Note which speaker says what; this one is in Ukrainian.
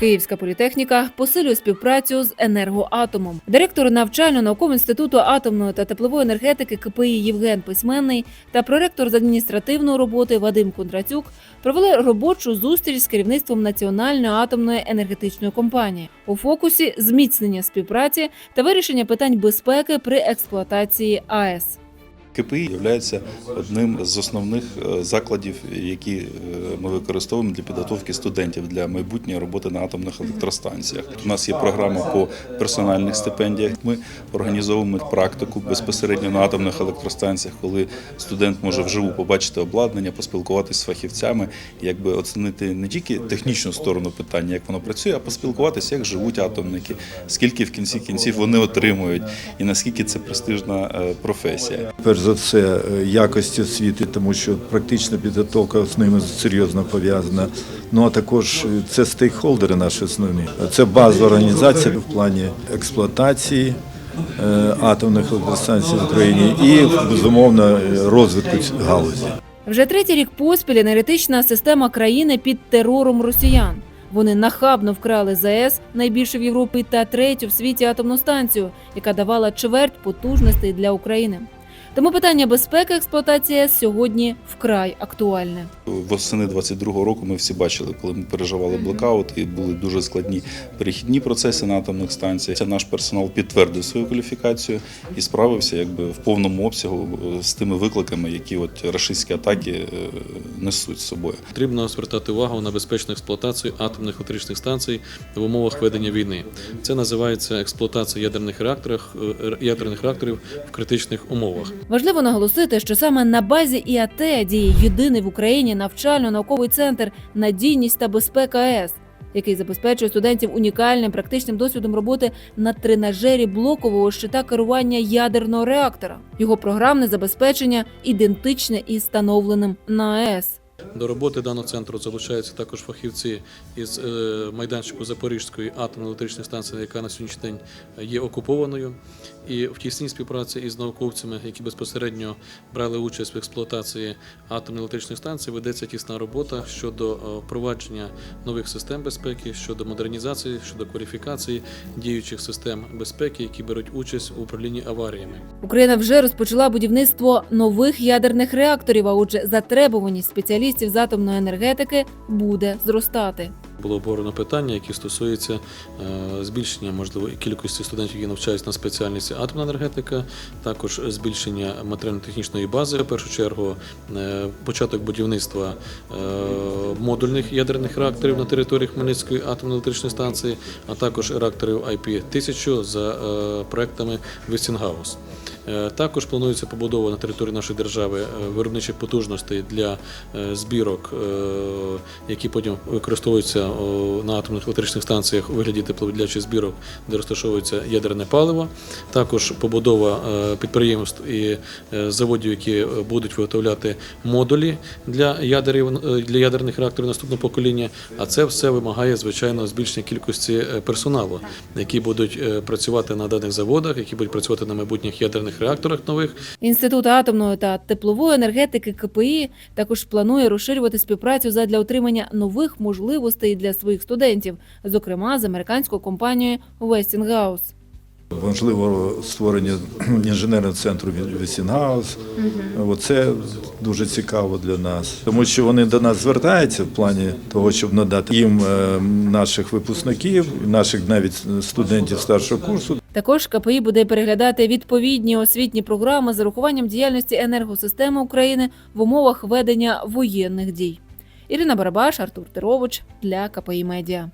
Speaker 1: Київська політехніка посилює співпрацю з енергоатомом. Директор навчально-наукового інституту атомної та теплової енергетики КПІ Євген Письменний та проректор з адміністративної роботи Вадим Кондратюк провели робочу зустріч з керівництвом Національної атомної енергетичної компанії у фокусі зміцнення співпраці та вирішення питань безпеки при експлуатації АЕС.
Speaker 2: КПІ є одним з основних е, закладів, які е, ми використовуємо для підготовки студентів для майбутньої роботи на атомних електростанціях. У нас є програма по персональних стипендіях. Ми організовуємо практику безпосередньо на атомних електростанціях, коли студент може вживу побачити обладнання, поспілкуватися з фахівцями, якби оцінити не тільки технічну сторону питання, як воно працює, а поспілкуватися, як живуть атомники, скільки в кінці кінців вони отримують, і наскільки це престижна е, професія.
Speaker 3: Перш за все, е, якості освіти, тому що практична підготовка з ними серйозно пов'язана. Ну а також е, це стейкхолдери наші основні. Це базова організація в плані експлуатації е, атомних електростанцій в Україні і безумовно розвитку галузі.
Speaker 1: Вже третій рік поспіль енергетична система країни під терором росіян. Вони нахабно вкрали ЗАЕС, найбільшу в Європі, та третю в світі атомну станцію, яка давала чверть потужностей для України. Тому питання безпеки експлуатації сьогодні вкрай актуальне.
Speaker 2: Восени 22-го року ми всі бачили, коли ми переживали блокаут, і були дуже складні перехідні процеси на атомних станціях. Це наш персонал підтвердив свою кваліфікацію і справився якби в повному обсягу е, з тими викликами, які от рашистські атаки е, несуть з собою.
Speaker 4: Потрібно звертати увагу на безпечну експлуатацію атомних електричних станцій в умовах ведення війни. Це називається експлуатація ядерних реакторів, е, ядерних реакторів в критичних умовах.
Speaker 1: Важливо наголосити, що саме на базі ІАТ діє єдиний в Україні навчально-науковий центр надійність та безпека АЕС, який забезпечує студентів унікальним практичним досвідом роботи на тренажері блокового щита керування ядерного реактора. Його програмне забезпечення ідентичне із встановленим на АЕС.
Speaker 4: До роботи даного центру залучаються також фахівці із е, майданчику Запорізької атомної електричної станції, яка на сьогоднішній день є окупованою, і в тісній співпраці із науковцями, які безпосередньо брали участь в експлуатації атомної електричної станції, ведеться тісна робота щодо е, впровадження нових систем безпеки, щодо модернізації, щодо кваліфікації діючих систем безпеки, які беруть участь у управлінні аваріями.
Speaker 1: Україна вже розпочала будівництво нових ядерних реакторів. А отже, затребуваність спеціалістів з атомної енергетики буде зростати.
Speaker 4: Було обговорено питання, які стосуються е, збільшення можливо кількості студентів, які навчаються на спеціальності атомна енергетика, також збільшення матеріально-технічної бази. В першу чергу е, початок будівництва е, модульних ядерних реакторів на території Хмельницької атомної електричної станції, а також реакторів IP-1000 за е, проектами Westinghouse. Е, Також планується побудова на території нашої держави е, виробничих потужностей для е, збірок, які потім використовуються на атомних електричних станціях у вигляді тепловідлячих збірок, де розташовується ядерне паливо. Також побудова підприємств і заводів, які будуть виготовляти модулі для ядерів для ядерних реакторів наступного покоління. А це все вимагає звичайно збільшення кількості персоналу, які будуть працювати на даних заводах, які будуть працювати на майбутніх ядерних реакторах нових.
Speaker 1: Інститут атомної та теплової енергетики КПІ також планує розширювати співпрацю задля отримання нових можливостей для своїх студентів, зокрема з американською компанією Westinghouse.
Speaker 3: Можливо, створення інженерного центру Весінгаус. Оце дуже цікаво для нас, тому що вони до нас звертаються в плані того, щоб надати їм е, наших випускників, наших навіть студентів старшого курсу
Speaker 1: Також КПІ буде переглядати відповідні освітні програми з урахуванням діяльності енергосистеми України в умовах ведення воєнних дій. Ірина Барабаш, Артур Терович для КПІ Медіа.